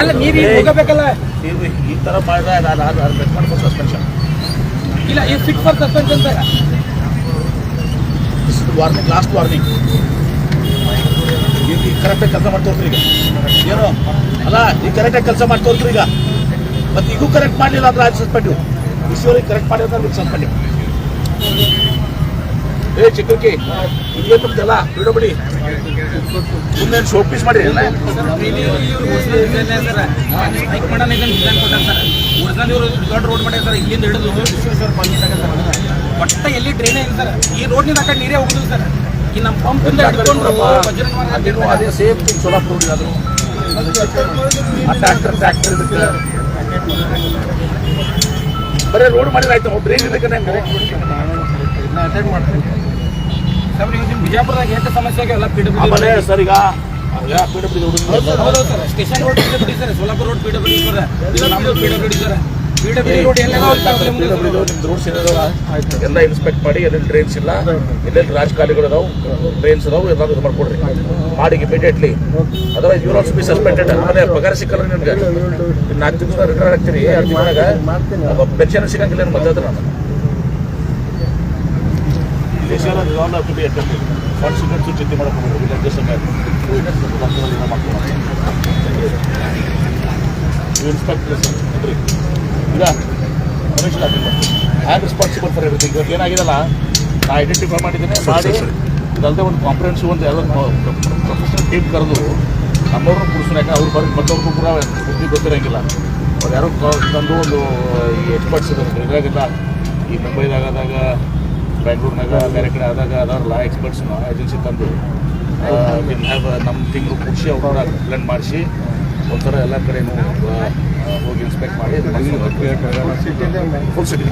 ಅಲ್ಲ ನೀರು ಹೋಗಬೇಕಲ್ಲ. ಈ ಮಾಡಿದ್ರೆ ಮಾಡ್ಕೊಂಡು ಸಸ್ಪೆನ್ಷನ್ ಇಲ್ಲ ಈ fit for suspension sir warning last warning ಈಗ ಕರೆಕ್ಟಾಗಿ ಕೆಲಸ ಮಾಡಿ ತೋರ್ಸ್ರಿ ಈಗ. ಏನು? ಅಲ್ಲ ಈಗ ಕರೆಕ್ಟಾಗಿ ಕೆಲಸ ಮಾಡಿ ತೋರ್ಸ್ರಿ ಈಗ. ಮತ್ತೆ ಈಗೂ ಕರೆಕ್ಟ್ ಮಾಡಲಿಲ್ಲ ಅಂದ್ರೆ ಆಯ್ತು ಸಸ್ಪೆಂಡ್ ಈಶ್ವರಿಗೆ ಕರೆಕ್ಟ್ ಮಾಡಿದ್ರೆ ಅದಕ್ಕೆ ಸಸ್ಪೆಂಡ್ ಏ ಚಿಕ್ಕಕ್ಕೆ ಇದೇನು ನಮ್ದೆಲ್ಲ ಬಿಡಿ ಮುಂದೆ ಶೋಪೀಸ್ ಮಾಡಿ ದೊಡ್ಡ ರೋಡ್ ಮಾಡ್ಯಾರ ಸರ್ ಇಲ್ಲಿಂದ ಹಿಡಿದು ವಿಶ್ವೇಶ್ವರ ಕಾಲನಿ ಸರ್ ಒಟ್ಟ ಎಲ್ಲಿ ಡ್ರೈನೇ ಇಲ್ಲ ಸರ್ ಈ ರೋಡ್ನಿಂದ ಆ ಕಡೆ ನೀರೇ ಹೋಗುದು ಸರ್ ಈ ನಮ್ಮ ಪಂಪ್ ಇಂದ ಹಿಡ್ಕೊಂಡು ಬಜರಂಗ ಮಾರ್ಗ ಅದೇನು ಅದೇ ಸೇಫ್ ಸೊಲಾಪುರ ಸೋಲಾಪುರ ಅದು ಟ್ರ್ಯಾಕ್ಟರ್ ಟ್ರ್ಯಾಕ್ಟರ್ ಇದಕ್ಕೆ ಬರೀ ರೋಡ್ ಮಾಡಿದ್ರೆ ಆಯ್ತು ಬ್ರೇಕ್ ಮಾಡ್ತೀನಿ. ಸರ್ ನಿಮ್ಮ ಬಿಜಾಪುರದಾಗ ಎಷ್ಟು ಸಮಸ್ಯೆ ಎಲ್ಲ ಪಿ ಸರ್ ಈಗ P W station road P W sir Solapur road P W sir ಇದು ನಮ್ಮದು ಪಿ ಡಬ್ಲ್ಯೂ ಸರ್ ಎಲ್ಲ ಇನ್ಸ್ಪೆಕ್ಟ್ ಮಾಡಿ ಎಲ್ಲೆಲ್ಲಿ ಟ್ರೈನ್ಸ್ ಇಲ್ಲ. ಎಲ್ಲೆಲ್ಲಿ ರಾಜಕಾಲಿಗಳು ಅದಾವು ಟ್ರೈನ್ಸ್ ಅದಾವು ಎಲ್ಲ ಇದು ಮಾಡ್ಕೊಡ್ರಿ. ಮಾಡಿ immediately otherwise also be suspended ಆಮೇಲೆ ಪಗಾರ ಸಿಕ್ಕಲ್ಲ ನಿಮ್ಗೆ. ನಾಲ್ಕು ದಿವಸ ರಿಟೈರ್ ಆಗ್ತೀರಿ ಅರ್ಜಿ ಮಾಡಾಗ ಪೆನ್ಷನ್ ಸಿಗಂಗಿಲ್ಲ ಏನು ಬಂದದ ನಾನು ಕಾನ್ಸಿಕ್ವೆನ್ಸ್ ಚಿಂತೆ ಮಾಡ್ಕೊಂಡು ಇನ್ಸ್ಪೆಕ್ಟರ್ ನೋಡ್ರಿ ಈಗ Ramesh I am responsible for everything ಇವಾಗ ಏನಾಗಿದಲ್ಲ? ನಾ ಐಡೆಂಟಿಫೈ ಮಾಡಿದ್ದೇನೆ ಮಾಡಿ ಇದಲ್ಲದೆ ಒಂದು ಕಾನ್ಫರೆನ್ಸ್ ಒಂದು ಎಲ್ಲ ಪ್ರೊಫೆಷನಲ್ ಟೀಮ್ ಕರೆದು ನಮ್ಮವ್ರನ್ನ ಕೂರಿಸೋಣ ಯಾಕಂದ್ರೆ ಅವ್ರು ಬರೋದು ಮತ್ತವ್ರಿಗೂ ಕೂಡ ಬುದ್ಧಿ ಗೊತ್ತಿರಂಗಿಲ್ಲ. ಅವ್ರು ಯಾರೋ ತಂದು ಒಂದು ಈ ಎಕ್ಸ್ಪರ್ಟ್ಸ್ ಇದ್ದಾರೆ ಇದ್ರಾಗೆಲ್ಲ ಈ ಮುಂಬೈದಾಗ ಆದಾಗ ಬೆಂಗಳೂರಿನಾಗ ಬೇರೆ ಕಡೆ ಆದಾಗ ಅದಾರಲ್ಲ ಎಕ್ಸ್ಪರ್ಟ್ಸ್ನ ಏಜೆನ್ಸಿ ತಂದು ನಮ್ಮ ತಿಂಗಳು ಕೂರಿಸಿ ಅವ್ರನ್ನ ಬ್ಲೆಂಡ್ ಮಾಡಿಸಿ ಒಂಥರ ಎಲ್ಲ ಕಡೆ ಹೋಗಿ ಇನ್ಸ್ಪೆಕ್ಟ್ ಮಾಡಿ ಫುಲ್ ಸಿಟಿ